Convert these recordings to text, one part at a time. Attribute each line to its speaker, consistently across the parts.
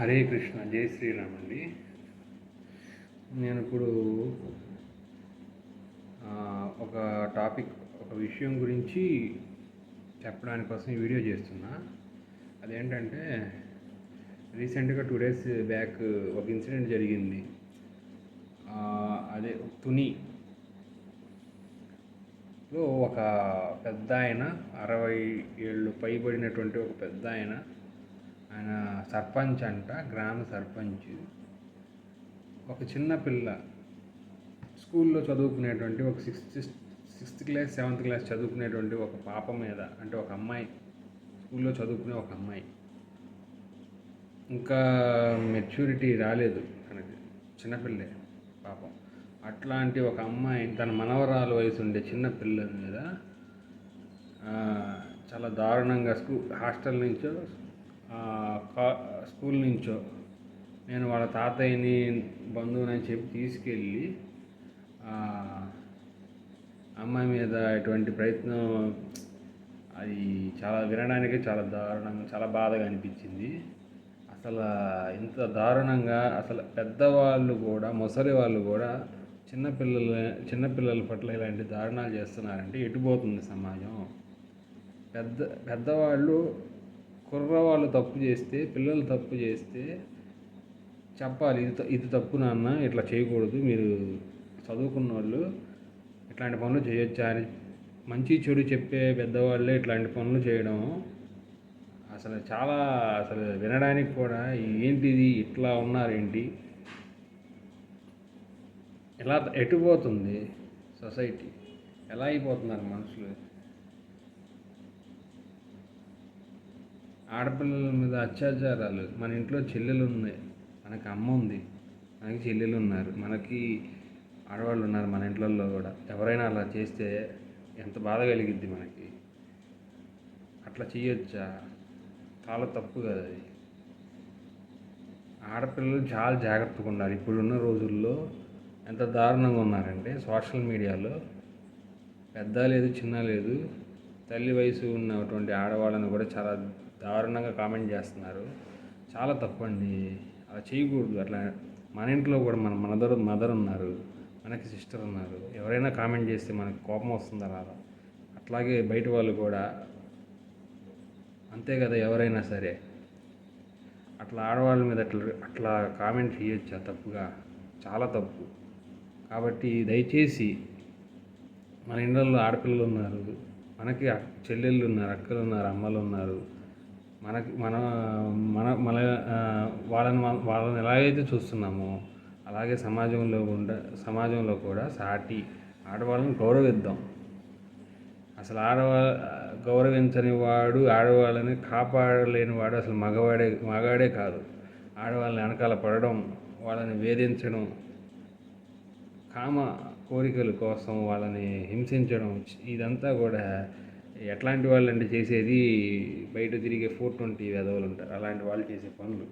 Speaker 1: హరే కృష్ణ జై శ్రీరామ్ అండి. నేను ఇప్పుడు ఒక టాపిక్ ఒక విషయం గురించి చెప్పడానికి కోసం ఈ వీడియో చేస్తున్నా. అదేంటంటే రీసెంట్గా టూ డేస్ బ్యాక్ ఒక ఇన్సిడెంట్ జరిగింది. అదే తునిలో ఒక పెద్ద ఆయన అరవై ఏళ్ళు పైబడినటువంటి ఒక పెద్ద ఆయన ఆయన సర్పంచ్ అంట గ్రామ సర్పంచ్. ఒక చిన్న పిల్ల. స్కూల్లో చదువుకునేటువంటి ఒక sixth sixth class seventh class చదువుకునేటువంటి ఒక పాప మీద అంటే ఒక అమ్మాయి. స్కూల్లో చదువుకునే ఒక అమ్మాయి. ఇంకా మెచ్యూరిటీ రాలేదు తనకి. చిన్నపిల్లే పాపం. అట్లాంటి ఒక అమ్మాయి తన మనవరాలు వయసు ఉండే చిన్న పిల్లల మీద చాలా దారుణంగా స్కూల్ హాస్టల్ నుంచో స్కూల్ నుంచో. నేను వాళ్ళ తాతయ్యని బంధువుని చెప్పి తీసుకెళ్ళి అమ్మాయి మీద ఎటువంటి ప్రయత్నం అది చాలా వినడానికి చాలా దారుణంగా చాలా బాధగా అనిపించింది. అసలు ఇంత దారుణంగా అసలు పెద్దవాళ్ళు కూడా ముసలి వాళ్ళు కూడా చిన్నపిల్లల చిన్నపిల్లల పట్ల ఇలాంటి దారుణాలు చేస్తున్నారంటే ఎటుపోతుంది సమాజం? పెద్ద పెద్దవాళ్ళు కుర్రవాళ్ళు తప్పు చేస్తే పిల్లలు తప్పు చేస్తే చెప్పాలి ఇది ఇది తప్పు నాన్న ఇట్లా చేయకూడదు మీరు చదువుకున్న వాళ్ళు ఇట్లాంటి పనులు చేయొచ్చా అని మంచి చెడు చెప్పే పెద్దవాళ్ళే ఇట్లాంటి పనులు చేయడం అసలు చాలా అసలు వినడానికి కూడా ఏంటిది ఇట్లా ఉన్నారేంటి? ఎలా ఎటుపోతుంది సొసైటీ? ఎలా అయిపోతున్నారు మనుషులు? ఆడపిల్లల మీద అత్యాచారాలు. మన ఇంట్లో చెల్లెలు ఉన్నాయి. మనకి అమ్మ ఉంది. మనకి చెల్లెలు ఉన్నారు. మనకి ఆడవాళ్ళు ఉన్నారు మన ఇంట్లో కూడా. ఎవరైనా అలా చేస్తే ఎంత బాధ కలిగిద్ది మనకి? అట్లా చేయొచ్చా? చాలా తప్పు కదా అది. ఆడపిల్లలు చాలా జాగ్రత్తగా ఉండాలి. ఇప్పుడున్న రోజుల్లో ఎంత దారుణంగా ఉన్నారంటే సోషల్ మీడియాలో పెద్ద లేదు చిన్న లేదు తల్లి వయసు ఉన్నటువంటి ఆడవాళ్ళని కూడా చాలా దారుణంగా కామెంట్ చేస్తున్నారు. చాలా తప్పు అండి అలా చేయకూడదు. అట్లా మన ఇంట్లో కూడా మన మదర్ మదర్ ఉన్నారు. మనకి సిస్టర్ ఉన్నారు. ఎవరైనా కామెంట్ చేస్తే మనకు కోపం వస్తుందా రాదా? అట్లాగే బయట వాళ్ళు కూడా అంతే కదా ఎవరైనా సరే. అట్లా ఆడవాళ్ళ మీద అట్లా అట్లా కామెంట్ చేయొచ్చా తప్పుగా? చాలా తప్పు. కాబట్టి దయచేసి మన ఇండ్లలో ఆడపిల్లలు ఉన్నారు. మనకి చెల్లెళ్ళు ఉన్నారు అక్కలు ఉన్నారు అమ్మలు ఉన్నారు మనకి మన మన మన వాళ్ళని వాళ్ళని ఎలాగైతే చూస్తున్నామో అలాగే సమాజంలో ఉండ సమాజంలో కూడా సాటి ఆడవాళ్ళని గౌరవిద్దాం. అసలు ఆడవా గౌరవించని వాడు ఆడవాళ్ళని కాపాడలేని వాడు అసలు మగవాడే మగాడే కాదు. ఆడవాళ్ళని వెనకాల పడడం వాళ్ళని వేధించడం కామ కోరికల కోసం వాళ్ళని హింసించడం ఇదంతా కూడా ఎట్లాంటి అంటే చేసేది బయట తిరిగే ఫోర్ ట్వంటీ వెధవులు ఉంటారు. అలాంటి వాళ్ళు చేసే పనులు.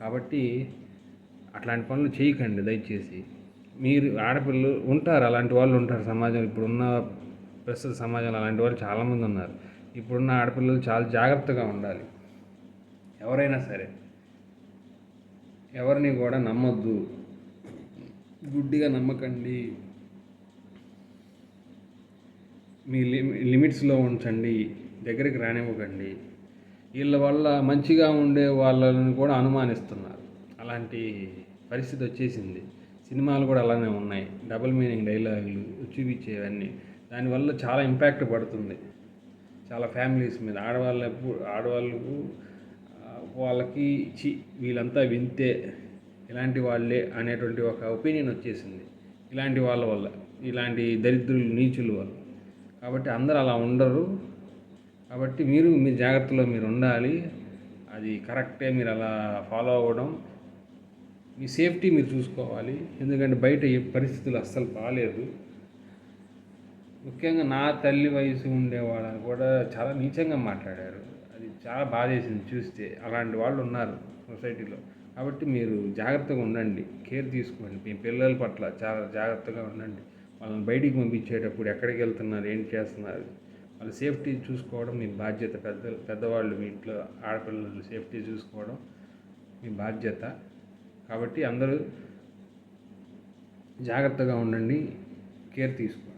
Speaker 1: కాబట్టి అట్లాంటి పనులు చేయకండి దయచేసి. మీరు ఆడపిల్లలు ఉంటారు అలాంటి వాళ్ళు ఉంటారు సమాజం ఇప్పుడున్న ప్రస్తుత సమాజంలో అలాంటి వాళ్ళు చాలామంది ఉన్నారు. ఇప్పుడున్న ఆడపిల్లలు చాలా జాగ్రత్తగా ఉండాలి. ఎవరైనా సరే. ఎవరిని కూడా నమ్మొద్దు. గుడ్డిగా నమ్మకండి. మీ లిమిట్స్లో ఉంచండి దగ్గరికి రానివ్వకండి. వీళ్ళ వల్ల మంచిగా ఉండే వాళ్ళని కూడా అనుమానిస్తున్నారు. అలాంటి పరిస్థితి వచ్చేసింది. సినిమాలు కూడా అలానే ఉన్నాయి. డబుల్ మీనింగ్ డైలాగులు చూపించేవన్నీ దానివల్ల చాలా ఇంపాక్ట్ పడుతుంది. చాలా ఫ్యామిలీస్ మీద ఆడవాళ్ళ ఆడవాళ్ళకు వాళ్ళకి చి వీళ్ళంతా వింతే ఇలాంటి వాళ్ళే అనేటువంటి ఒక ఒపీనియన్ వచ్చేసింది. ఇలాంటి వాళ్ళ వల్ల ఇలాంటి దరిద్రులు నీచుల వల్ల. కాబట్టి అందరూ అలా ఉండరు. కాబట్టి మీరు మీ జాగ్రత్తలో మీరు ఉండాలి. అది కరెక్టే మీరు అలా ఫాలో అవ్వడం. మీ సేఫ్టీ మీరు చూసుకోవాలి. ఎందుకంటే బయట ఏ పరిస్థితులు అస్సలు బాగాలేదు ముఖ్యంగా నా తల్లి వయసు ఉండేవాళ్ళని కూడా చాలా నీచంగా మాట్లాడారు. అది చాలా బాధేసింది చూస్తే. అలాంటి వాళ్ళు ఉన్నారు సొసైటీలో. కాబట్టి మీరు జాగ్రత్తగా ఉండండి. కేర్ తీసుకోండి. మీ పిల్లల పట్ల చాలా జాగ్రత్తగా ఉండండి. వాళ్ళని బయటికి పంపించేటప్పుడు ఎక్కడికి వెళ్తున్నారు ఏం చేస్తున్నారు వాళ్ళ సేఫ్టీ చూసుకోవడం మీ బాధ్యత. పెద్ద పెద్దవాళ్ళు మీ ఇంట్లో ఆడపిల్లలు సేఫ్టీ చూసుకోవడం మీ బాధ్యత. కాబట్టి అందరూ జాగ్రత్తగా ఉండండి కేర్ తీసుకోండి.